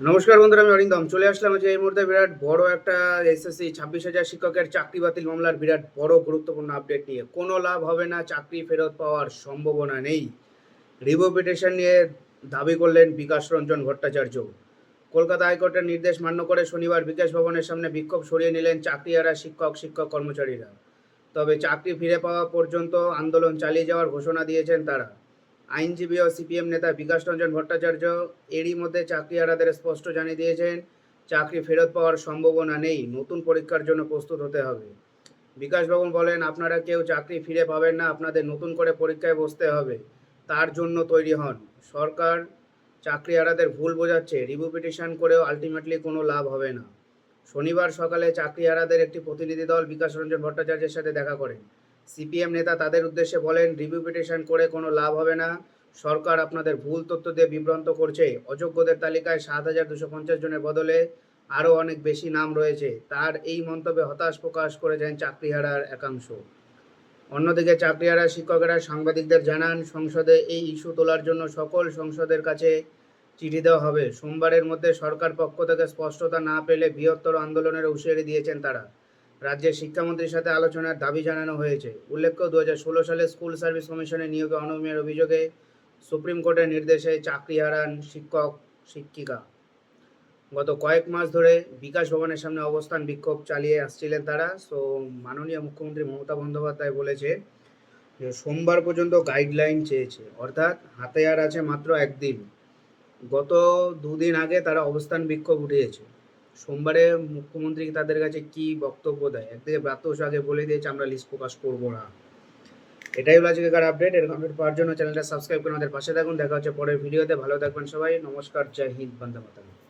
নমস্কার বন্ধুরা, আমি অরিন্দম। চলে আসলাম যে এই মুহূর্তে বিরাট বড় একটা এসএসসি ছাব্বিশ হাজার শিক্ষকের চাকরি বাতিল মামলার বিরাট বড় গুরুত্বপূর্ণ আপডেট নিয়ে। কোনো লাভ হবে না, চাকরি ফেরত পাওয়ার সম্ভাবনা নেই। রিভিউ পিটিশন নিয়ে দাবি করলেন বিকাশ রঞ্জন ভট্টাচার্য। কলকাতা হাইকোর্টের নির্দেশ মান্য করে শনিবার বিকাশ ভবনের সামনে বিক্ষোভ সরিয়ে নিলেন চাকরি চাকরিহারা শিক্ষক শিক্ষক কর্মচারীরা। তবে চাকরি ফিরে পাওয়া পর্যন্ত আন্দোলন চালিয়ে যাওয়ার ঘোষণা দিয়েছেন তারা। আইনজীবী ও সিপিএম নেতা বিকাশ রঞ্জন ভট্টাচার্য এরই মধ্যে চাকরিহারাদের স্পষ্ট জানিয়ে দিয়েছেন, চাকরি ফেরত পাওয়ার সম্ভাবনা নেই, নতুন পরীক্ষার জন্য প্রস্তুত হতে হবে। বিকাশ বাবু বলেন, আপনারা কেউ চাকরি ফিরে পাবেন না, আপনাদের নতুন করে পরীক্ষায় বসতে হবে, তার জন্য তৈরি হন। সরকার চাকরিহারাদের ভুল বোঝাচ্ছে, রিভিউ পিটিশন করেও আলটিমেটলি কোনো লাভ হবে না। শনিবার সকালে চাকরিহারাদের একটি প্রতিনিধি দল বিকাশ রঞ্জন ভট্টাচার্যের সাথে দেখা করেন। সিপিএম নেতা তাদের উদ্দেশ্যে বলেন, রিভিউ পিটিশন করে কোনো লাভ হবে না। সরকার আপনাদের ভুল তথ্য দিয়ে বিভ্রান্ত করছে। অযোগ্যদের তালিকায় সাত হাজার দুশো পঞ্চাশ জনের বদলে আরও অনেক বেশি নাম রয়েছে। তার এই মন্তব্যে হতাশ প্রকাশ করেছেন চাকরিহারার একাংশ। অন্যদিকে চাকরিহারা শিক্ষকেরা সাংবাদিকদের জানান, সংসদে এই ইস্যু তোলার জন্য সকল সংসদের কাছে চিঠি দেওয়া হবে। সোমবারের মধ্যে সরকার পক্ষ থেকে স্পষ্টতা না পেলে বৃহত্তর আন্দোলনের হুঁশিয়ারি দিয়েছেন তারা। রাজ্যের শিক্ষামন্ত্রীর সাথে আলোচনার দাবি জানানো হয়েছে। উল্লেখ্য দু হাজার ষোলো সালে স্কুল সার্ভিস কমিশনের নিয়োগে অনিয়মের অভিযোগে সুপ্রিম কোর্টের নির্দেশে চাকরি হারান শিক্ষক, শিক্ষিকা। গত কয়েক মাস ধরে বিকাশ ভবনের সামনে অবস্থান বিক্ষোভ চালিয়ে আসছিলেন তারা। সো, মাননীয় মুখ্যমন্ত্রী মমতা বন্দ্যোপাধ্যায় বলেছে যে, সোমবার পর্যন্ত গাইডলাইন চেয়েছে। অর্থাৎ হাতে আর আছে মাত্র একদিন। গত দুদিন আগে তারা অবস্থান বিক্ষোভ উঠিয়েছে। সোমবারে মুখ্যমন্ত্রী তাদের কাছে কি বক্তব্য দেয়? একদিকে ব্রাত্যস আগে বলে দিয়েছে, আমরা লিস্ট প্রকাশ করব না। এটাই হলো আজকেকার আপডেট এরকম আপডেট পাওয়ার জন্য চ্যানেলটা সাবস্ক্রাইব করে আমাদের পাশে থাকুন। দেখা হচ্ছে পরের ভিডিওতে ভালো থাকবেন সবাই, নমস্কার, জয় হিন্দ, বন্দে মাতরম।